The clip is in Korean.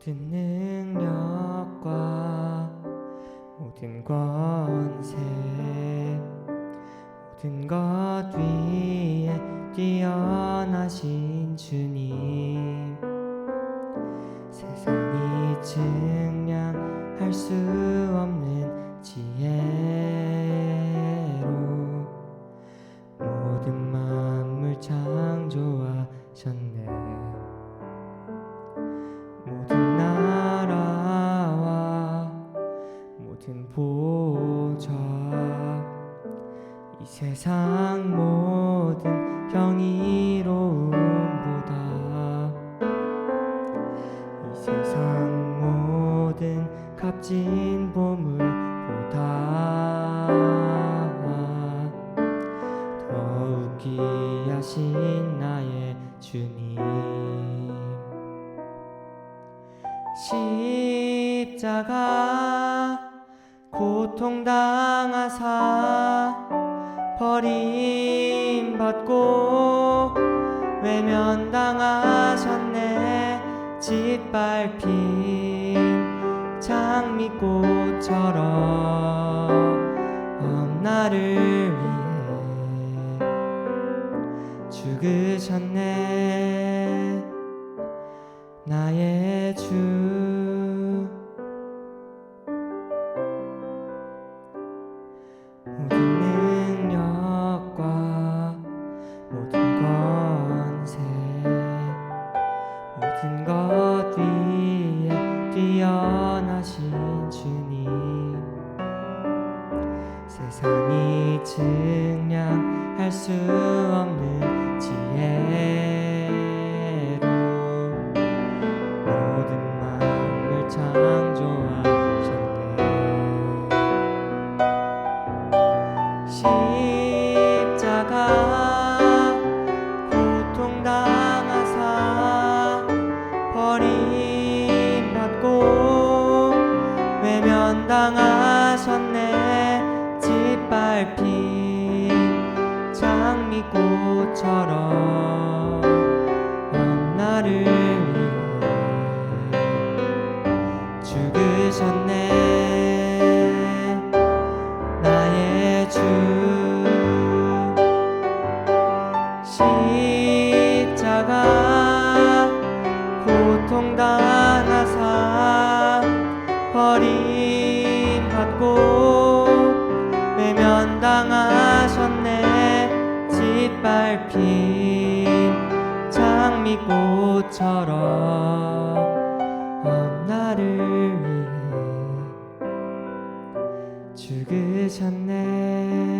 모든 능력과 모든 권세 모든 것 위에 뛰어나신 주님. 세상이 증량할 수 세상 모든 경이로움보다. 이 세상 모든 값진 보물보다. 더욱 귀하신 나의 주님. 십자가 고통당하사 버림받고 외면당하셨네. 짓밟힌 장미꽃처럼 나를 위해 죽으셨네. 나의 주. 모든 모든 것 위에 뛰어나신 주님. 세상이 증량할 수 없는 외면당하셨네. 짓밟힌 장미꽃처럼 나를 위해 죽으셨네 외면당하셨네. 짓밟힌 장미꽃처럼 나를 위해 죽으셨네